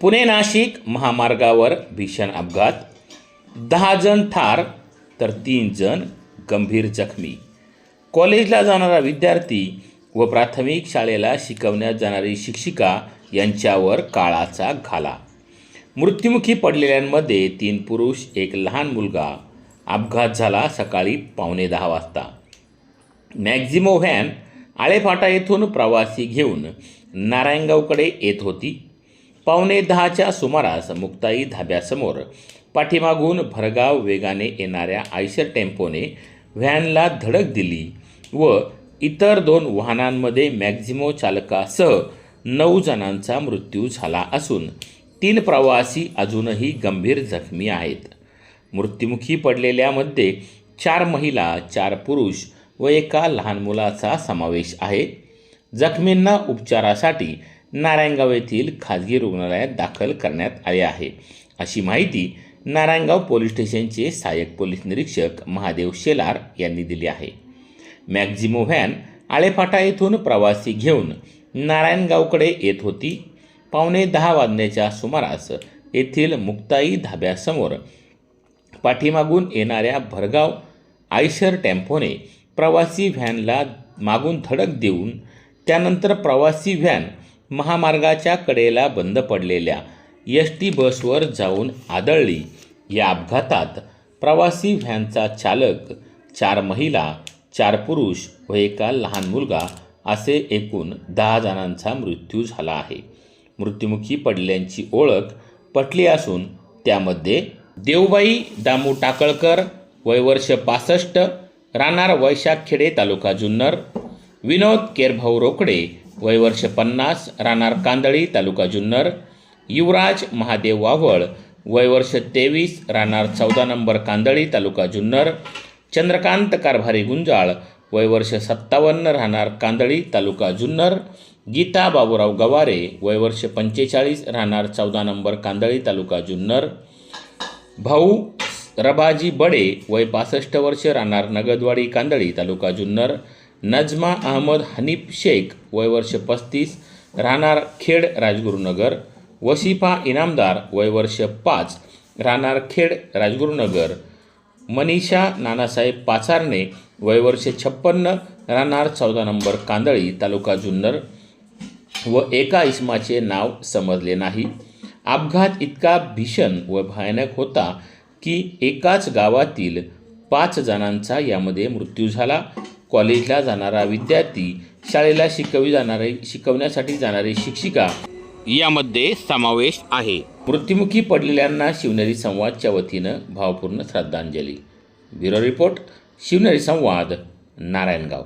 पुणे नाशिक महामार्गावर भीषण अपघात. दहा जण ठार तर तीन जण गंभीर जखमी. कॉलेजला जाणारा विद्यार्थी व प्राथमिक शाळेला शिकवण्यात जाणारी शिक्षिका यांच्यावर काळाचा घाला. मृत्युमुखी पडलेल्यांमध्ये तीन पुरुष एक लहान मुलगा. अपघात झाला सकाळी पावणे दहा वाजता. मॅक्झिमो व्हॅन आळेफाटा येथून प्रवासी घेऊन नारायणगावकडे येत होती. पावणे दहाच्या सुमारास मुक्ताई धाब्यासमोर पाठीमागून भरगाव वेगाने येणाऱ्या आयशर टेम्पोने व्हॅनला धडक दिली व इतर दोन वाहनांमध्ये मॅक्झिमो चालकासह नऊ जणांचा मृत्यू झाला असून तीन प्रवासी अजूनही गंभीर जखमी आहेत. मृत्युमुखी पडलेल्यामध्ये चार महिला चार पुरुष व एका लहान मुलाचा समावेश आहे. जखमींना उपचारासाठी नारायणगाव येथील खाजगी रुग्णालयात दाखल करण्यात आले आहे. अशी माहिती नारायणगाव पोलीस स्टेशनचे सहाय्यक पोलीस निरीक्षक महादेव शेलार यांनी दिली आहे. मॅक्झिमो व्हॅन आळेफाटा येथून प्रवासी घेऊन नारायणगावकडे येत होती. पावणे दहा वाजण्याच्या सुमारास येथील मुक्ताई धाब्यासमोर पाठीमागून येणाऱ्या भरगाव आयशर टेम्पोने प्रवासी व्हॅनला मागून धडक देऊन त्यानंतर प्रवासी व्हॅन महामार्गाच्या कडेला बंद पडलेल्या एस टी बसवर जाऊन आदळली. या अपघातात प्रवासी व्हॅनचा चालक चार महिला चार पुरुष व एका लहान मुलगा असे एकूण दहा जणांचा मृत्यू झाला आहे. मृत्युमुखी पडल्यांची ओळख पटली असून त्यामध्ये देवबाई दामू टाकळकर वयवर्ष पासष्ट राहणार वैशाखखेडे तालुका जुन्नर विनोद केरभाऊ रोकडे वयवर्ष पन्नास राहणार कांदळी तालुका जुन्नर युवराज महादेव वावळ वयवर्ष तेवीस राहणार चौदा नंबर कांदळी तालुका जुन्नर चंद्रकांत कारभारी गुंजाळ वयवर्ष सत्तावन्न राहणार कांदळी तालुका जुन्नर गीता बाबूराव गवारे वयवर्ष पंचेचाळीस राहणार चौदा नंबर कांदळी तालुका जुन्नर भाऊ रबाजी बडे वय पासष्ट वर्ष राहणार नगदवाडी कांदळी तालुका जुन्नर नजमा अहमद हनीफ शेख वय वर्ष पस्तीस राहणार खेड राजगुरुनगर वसिफा इनामदार वय वर्ष पाच राहणार खेड राजगुरुनगर मनीषा नानासाहेब पाचारणे वय वर्ष छप्पन्न राहणार चौदा नंबर कांदळी तालुका जुन्नर व एका इसमाचे नाव समजले नाही. अपघात इतका भीषण व भयानक होता की एकाच गावातील पाच जणांचा यामध्ये मृत्यू झाला. कॉलेजला जाणारा विद्यार्थी शाळेला शिकवी जाणारे शिकवण्यासाठी जाणारी शिक्षिका. यामध्ये समावेश आहे. मृत्युमुखी पडलेल्यांना शिवनेरी संवादच्या वतीनं भावपूर्ण श्रद्धांजली. ब्युरो रिपोर्ट शिवनेरी संवाद नारायणगाव.